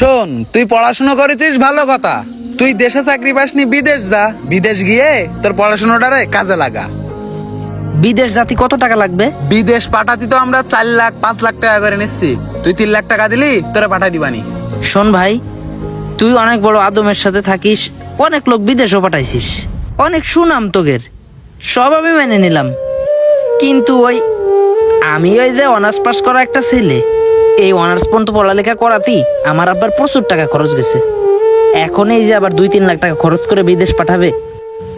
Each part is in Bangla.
শোন তুই পড়াশোনা করেছিস ভালো কথা। তুই দেশে চাকরি পাসনি বিদেশ যা। বিদেশ গিয়ে তোর পড়াশোনাটারে কাজে লাগা। বিদেশ জাতি কত টাকা লাগবে? বিদেশ পাঠাতি তো আমরা চার লাখ পাঁচ লাখ টাকা করে নিচ্ছি। তুই তিন লাখ টাকা দিলি তোরা পাঠাই দিবানি। শোন ভাই তুই অনেক বড় আদমের সাথে থাকিস অনেক লোক বিদেশও পাঠাইছিস। অনেক সুনাম তোগের। সব আমি মেনে নিলাম। কিন্তু ওই আমি ওই যে অনার্স পাস করা একটা ছেলে। এই অনার্স পর্যন্ত পড়ালেখা করাতেই আমার আবার প্রচুর টাকা খরচ গেছে। এখন এই যে আবার দুই তিন লাখ টাকা খরচ করে বিদেশ পাঠাবে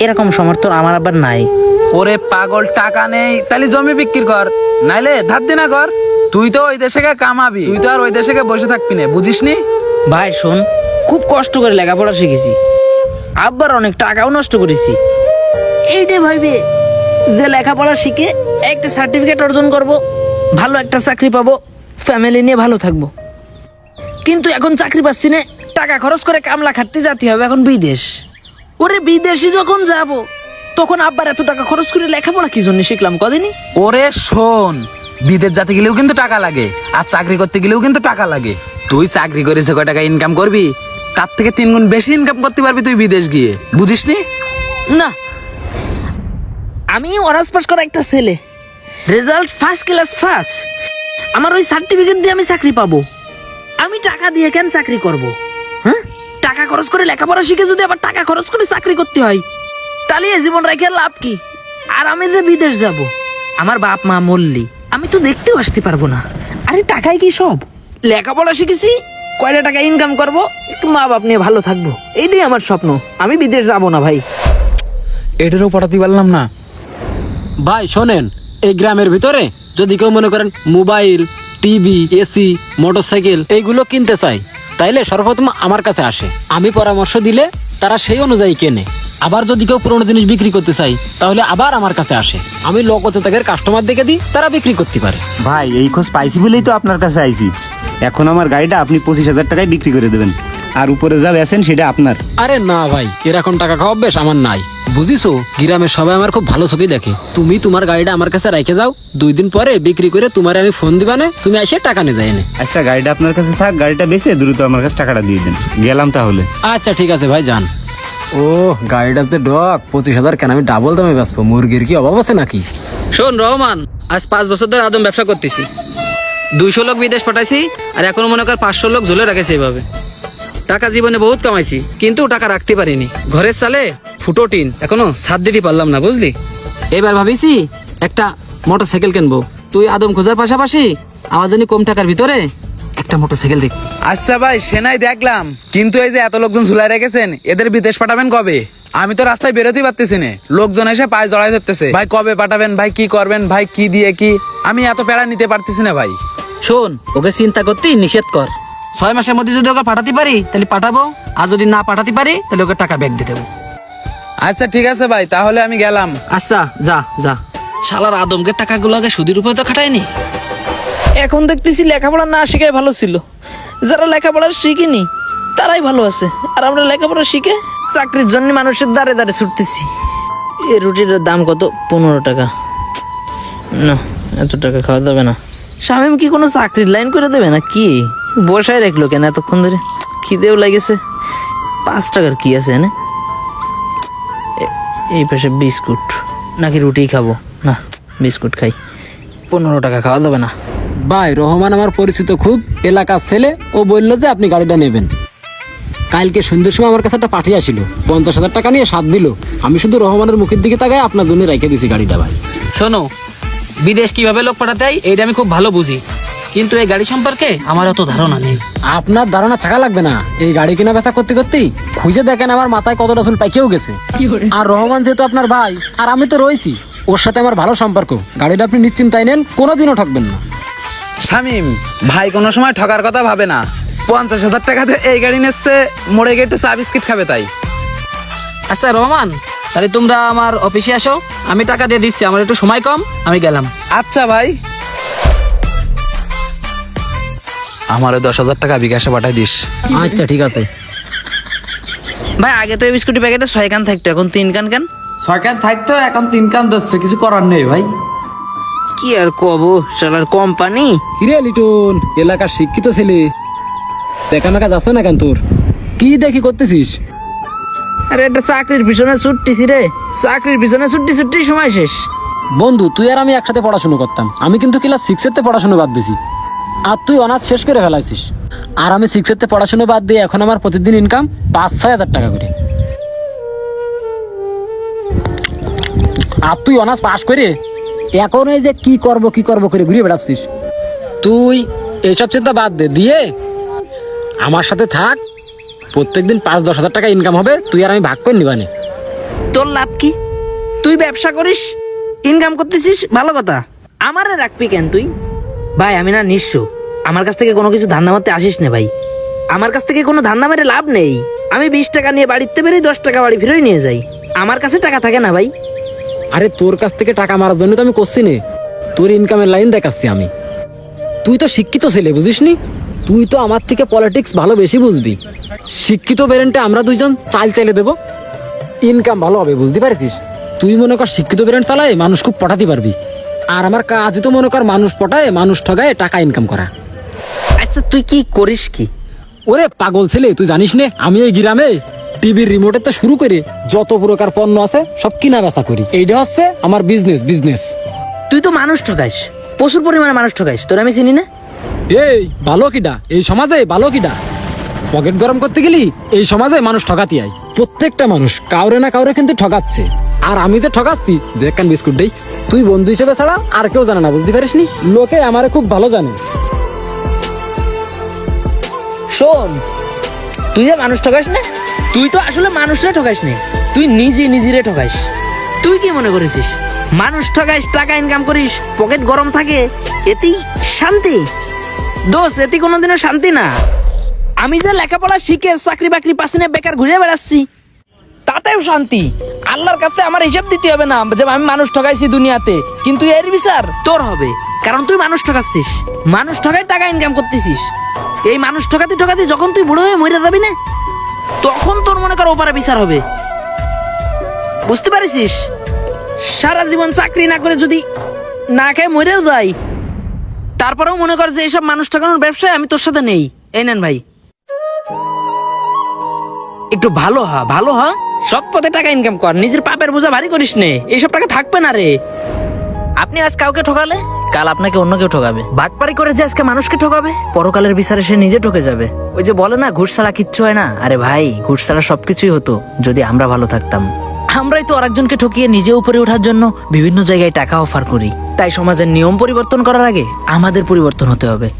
এরকম সমর্থন আমার আবার নাই। ওরে পাগল টাকা নেই তাহলে জমি বিক্রি কর। নাইলে ধার দিনা কর। তুই তো ওই দেশে গিয়ে কামাবি তুই তো আর ওই দেশে গিয়ে বসে থাকবি না বুঝিস নি ভাই শোন খুব কষ্ট করে লেখাপড়া শিখেছি। আবার অনেক টাকাও নষ্ট করেছি। এইটাই ভাইবে যে লেখাপড়া শিখে একটা সার্টিফিকেট অর্জন করব ভালো একটা চাকরি পাবো ফ্যামিলি নিয়ে ভালো থাকব। কিন্তু এখন চাকরি পাচ্ছি না টাকা খরচ করে কামলা খাটতে যেতে হবে এখন বিদেশ। ওরে বিদেশে যখন যাব তখন আব্বার এত টাকা খরচ করে লেখাপড়া কি জন্য শিখলাম কদিনই? ওরে শোন বিদেশ যেতে গেলেও কিন্তু টাকা লাগে আর চাকরি করতে গেলেও কিন্তু টাকা লাগে। তুই চাকরি করেছে কয় টাকা ইনকাম করবি? তার থেকে তিন গুণ বেশি ইনকাম করতে পারবি তুই বিদেশ গিয়ে বুঝিস নি না আমি অনার্স পাস করা একটা ছেলে। রেজাল্ট ফার্স্ট ক্লাস ফার্স্ট আমার ওই সার্টিফিকেট দিয়ে আমি চাকরি পাবো। আমি টাকা দিয়ে কেন চাকরি করব? হ্যাঁ? টাকা খরচ করে লেখাপড়া শিখে যদি আবার টাকা খরচ করে চাকরি করতে হয় তাহলে এই জীবন রেখে লাভ কি? আর আমি যে বিদেশ যাব আমার বাপ মা মল্লি আমি তো দেখতেও আসতে পারব না। আরে টাকাই কি সব? লেখাপড়া শিখেছি কয়টা টাকা ইনকাম করব একটু মা বাপ নিয়ে ভালো থাকব। এইটাই আমার স্বপ্ন। আমি বিদেশ যাব না ভাই। এটারও পাঠাতে পারলাম না। ভাই শোনেন এই গ্রামের ভিতরে যদি কেউ মনে করেন মোবাইল, টিভি, এসি, মোটরসাইকেল, এইগুলো কিনতে চাই তাইলে সর্বপ্রথম আমার কাছে আসে। আমি পরামর্শ দিলে তারা সেই অনুযায়ী কেনে। আবার যদি কেউ পুরোনো জিনিস বিক্রি করতে চাই তাহলে আবার আমার কাছে আসে। আমি লোকতে তাদের কাস্টমার দেখে দিই, তারা বিক্রি করতে পারে। ভাই, এই খোঁজ পাইছি বলেই তো আপনার কাছে আইছি। এখন আমার গাড়িটা আপনি পঁচিশ হাজার টাকায় বিক্রি করে দেবেন। আর উপরে যা বেছেন সেটা আপনার। আরে না ভাই এরকম টাকা খাওয়া বেশ আমার নাই। বুঝিছো? গ্রামের সবাই আমার খুব ভালো চোখে দেখে। তুমি তোমার গাড়িটা আমার কাছে রেখে যাও দুই দিন পরে বিক্রি করে তোমার আমি ফোন দিবা না তুমি এসে টাকা নিয়ে যাই এনে আচ্ছা গাড়িটা আপনার কাছে থাক গাড়িটা বেচে দ্রুত আমার কাছে টাকাটা দিয়ে দেন। গেলাম তাহলে। আচ্ছা ঠিক আছে ভাই যান। ও গাড়িটা যে ডক পঁচিশ হাজার কেন আমি ডাবল দামে বেচবো? মুরগির কি অভাব আছে নাকি? শোন রহমান আজ পাঁচ বছর ধরে আদম ব্যবসা করতেছি। দুইশো লোক বিদেশ পাঠাইছি আর এখনও মনে কর পাঁচশো লোক ঝুলে রাখেছে এইভাবে। টাকা জীবনে বহুত কামাইছি কিন্তু টাকা রাখতে পারিনি। ঘরের সালে ফুটো টিন এখনও সাত দিতে পারলাম না বুঝলি? এবার ভাবিছি একটা মোটর সাইকেল কিনবো। তুই আদম খোঁজার পাশাপাশি আমার জন্য কম টাকার ভিতরে একটা মোটর সাইকেল দেখ। আচ্ছা ভাই সেনাই দেখলাম। কিন্তু এই যে এত লোকজন ঝুলাই রেখেছেন এদের বিদেশ পাঠাবেন কবে? আমি তো রাস্তায় বেরোতেই পারতেছি না। লোকজন এসে পায়ে জড়াই ধরতেছে। ভাই কবে পাঠাবেন? ভাই কি করবেন? ভাই কি দিয়ে কি? আমি এত প্যারা নিতে পারতেছি না ভাই। শোন ওকে চিন্তা করতে নিষেধ কর। ছয় মাসের মধ্যে যদি ওকে পাঠাতে পারি তাহলে পাঠাবো। আর যদি না পাঠাতে পারি তাহলে ওকে টাকা ব্যাগ দিয়ে দেবো। আচ্ছা ঠিক আছে ভাই তাহলে আমি গেলাম। আচ্ছা যা যা। শালার আদমকে টাকাগুলো আগে সুদের উপরে তো খাটায়নি। এখন দেখতেছি লেখাপড়া না শেখাই ভালো ছিল। যারা লেখাপড়া শিখিনি তারাই ভালো আছে। আর আমরা লেখাপড়া শিখে চাকরির জন্য মানুষের দাঁড়ে দাঁড়ে ছুটতেছি। এই রুটিটার দাম কত? পনেরো টাকা। না এত টাকা খাওয়া যাবে না। শামিম কি কোনো চাকরির লাইন করে দেবে না কি বসায় রাখল কেন এতক্ষণ ধরে? খিদেও লাগেছে। পাঁচ টাকার কি আছে এনে এই পাশে বিস্কুট। নাকি রুটি খাব? না বিস্কুট খাই। পনেরো টাকা খাওয়া যাবে না। ভাই রহমান আমার পরিচিত খুব এলাকার ছেলে। ও বলল যে আপনি গাড়িটা নেবেন। কালকে সন্ধ্যের সময় আমার কাছে একটা পাঠিয়ে আসিল। পঞ্চাশ হাজার টাকা নিয়ে সাত দিল। আমি শুধু রহমানের মুখের দিকে তাকায় আপনার জন্য রেখে দিছি গাড়িটা ভাই। শোনো বিদেশ কীভাবে লোক পাঠাতে হয় এইটা আমি খুব ভালো বুঝি। কিন্তু এই গাড়ি সম্পর্কে আমার অত ধারণা নেই। আপনার ধারণা থাকা লাগবে না। এই গাড়ি কেনা বেচা করতে করতেই খুঁজে দেখেন আমার মাথায় কত চুল পাইকেও গেছে। আর রহমান যেহেতু আপনার ভাই আর আমি তো রয়েছি ওর সাথে আমার ভালো সম্পর্ক। গাড়িটা আপনি নিশ্চিন্তায় নেন কোনোদিনও ঠকবেন না। শামিম ভাই কোনো সময় ঠকার কথা ভাবে না। পঞ্চাশ হাজার টাকাতে এই গাড়ি নিচ্ছে মোড়ে গিয়ে একটু চা বিস্কিট খাবে তাই। আচ্ছা রহমান তাহলে তোমরা আমার অফিসে আসো। আমি টাকা দিয়ে দিচ্ছি আমার একটু সময় কম আমি গেলাম। আচ্ছা ভাই। আমারও দশ হাজার টাকা বিকাশে পাঠাই দিস। আচ্ছা ঠিক আছে। ভাই আগে তো এই বিস্কুটের প্যাকেটে ছয় কান থাকতো এখন তিন কান কেন? ছয় কান থাকতো এখন তিন কান ধরছে কিছু করার নেই ভাই। কি আর কব শালার কোম্পানি কিরে লিটন এলাকার শিক্ষিত ছেলে। দেখা মেকা যাচ্ছে না কেন তোর? কি দেখি করতেছিস? আরে একটা চাকরির পিছনে ছুটতেছি রে। চাকরির পিছনে ছুটতে ছুটতে সময় শেষ। বন্ধু তুই আর আমি একসাথে পড়াশুনো করতাম। আমি কিন্তু ক্লাস সিক্সের তে পড়াশুনো বাদ দিছি। আর তুই অনার্স শেষ করে ফেলাইছিস। আর আমি সিক্সের তে পড়াশুনো বাদ দিয়ে এখন আমার প্রতিদিন ইনকাম পাঁচ, ছয় হাজার টাকা করে। আর তুই অনার্স পাস করে এখন এই যে কি করব কি করব করে ঘুরে বেড়াচ্ছিস? তুই এইসব চিন্তা বাদ দে, দিয়ে আমার সাথে থাক। প্রত্যেকদিন পাঁচ, দশ হাজার টাকা ইনকাম হবে, তুই আর আমি ভাগ করে নিবানে তোর লাভ কি? তুই ব্যবসা করিস ইনকাম করতেছিস, ভালো কথা। আমারে রাখবি কেন তুই? ভাই, আমি না নিঃস্ব আমার কাছ থেকে কোনো কিছু ধান্দা মারতে আসিস না ভাই। আমার কাছ থেকে কোনো ধান্দা মেরে লাভ নেই। আমি বিশ টাকা নিয়ে বাড়িতে বেরোই, দশ টাকা বাড়ি ফিরেই নিয়ে যাই। আমার কাছে টাকা থাকে না ভাই। আরে, তোর কাছ থেকে টাকা মারার জন্য তো আমি করছি নে। তোর ইনকামের লাইন দেখাচ্ছি আমি। তুই তো শিক্ষিত ছেলে বুঝিস নি তুই তো আমার থেকে পলিটিক্স ভালো বেশি বুঝবি। শিক্ষিত পেরেন্টে আমরা দুইজন চাল চাইলে দেবো। ইনকাম ভালো হবে, বুঝতে পারছিস? তুই মনে কর শিক্ষিত পেরেন্ট চালায় মানুষ খুব পটাতে পারবি। আর আমার কাজ তো মনে কর মানুষ পটায় মানুষ ঠগায় টাকা ইনকাম করা। আচ্ছা তুই কি করিস কি? ওরে পাগল ছেলে তুই জানিস নে আমি এই গ্রামে টিভির রিমোটের তো শুরু করে যত প্রকার পণ্য আছে সব কিনা বেচা করি। এইটা হচ্ছে আমার বিজনেস বিজনেস তুই তো মানুষ ঠকাইস প্রচুর পরিমাণে মানুষ ঠকাইস তোর আমি চিনি না? এই ভালো কিডা এই সমাজে ভালো কিডা। পকেট গরম করতে গেলি এই সমাজে মানুষ ঠকাতি আয়। প্রত্যেকটা মানুষ কাউরে না কাউরে কিন্তু ঠকাচ্ছে আর আমি যে ঠকাচ্ছি দেখ কান বিস্কুট দেই। তুই বন্ধু হিসেবে ছাড়া আর কেউ জানে না, বুঝতে পারিস নি লোকে আমারে খুব ভালো জানে। শোন, তুই যে মানুষ ঠকাস না, তুই তো আসলে মানুষরে ঠকাস না। তুই নিজে নিজেরে ঠকাইস তুই কি মনে করেছিস? মানুষ ঠকাইস টাকা ইনকাম করিস পকেট গরম থাকে, এতেই শান্তি? দোষ, এতে কোনোদিনও শান্তি না। আমি যে লেখাপড়া শিখে চাকরি বাকরি পাশে বেকার ঘুরে বেড়াচ্ছি, তাতেও শান্তি। আল্লাহর কাছে আমার হিসাব দিতে হবে না, যে আমি মানুষ ঠকাইছি দুনিয়াতে। কিন্তু এর বিচার তোর হবে। কারণ তুই মানুষ ঠকাচ্ছিস। মানুষ ঠকাই টাকা ইনকাম করতেছিস। এই মানুষ ঠকাতে ঠকাতে যখন তুই বুড়ো হয়ে মরে যাবি না, তখন তোর মনে কর ওপারে বিচার হবে। বুঝতে পারিস সারা জীবন চাকরি না করে যদি না খেয়ে মরেও যাই, তারপরেও মনে কর যে এইসব মানুষ ঠকানোর ব্যবসায় আমি তোর সাথে নেই। এই নেন ভাই। একটু ভালো হা, ভালো হ। সৎ পথে টাকা ইনকাম কর, নিজের পাপের বোঝা ভারী করিস নে। এইসব টাকা থাকবে না রে। আপনি আজ কাউকে ঠকালে? কাল আপনাকে অন্য কেউ ঠকাবে। বাটপারি করে যে আজকে মানুষকে ঠকাবে, পরকালের বিচারে সে নিজে ঠকে যাবে। ওই যে বলে না, ঘুষ ছাড়া কিচ্ছু হয় না? আরে ভাই, ঘুষ ছাড়া সবকিছুই হতো, যদি আমরা ভালো থাকতাম। আমরাই তো আরেকজনকে ঠকিয়ে নিজে উপরে ওঠার জন্য বিভিন্ন জায়গায় টাকা অফার করি। তাই সমাজের নিয়ম পরিবর্তন করার আগে আমাদের পরিবর্তন হতে হবে।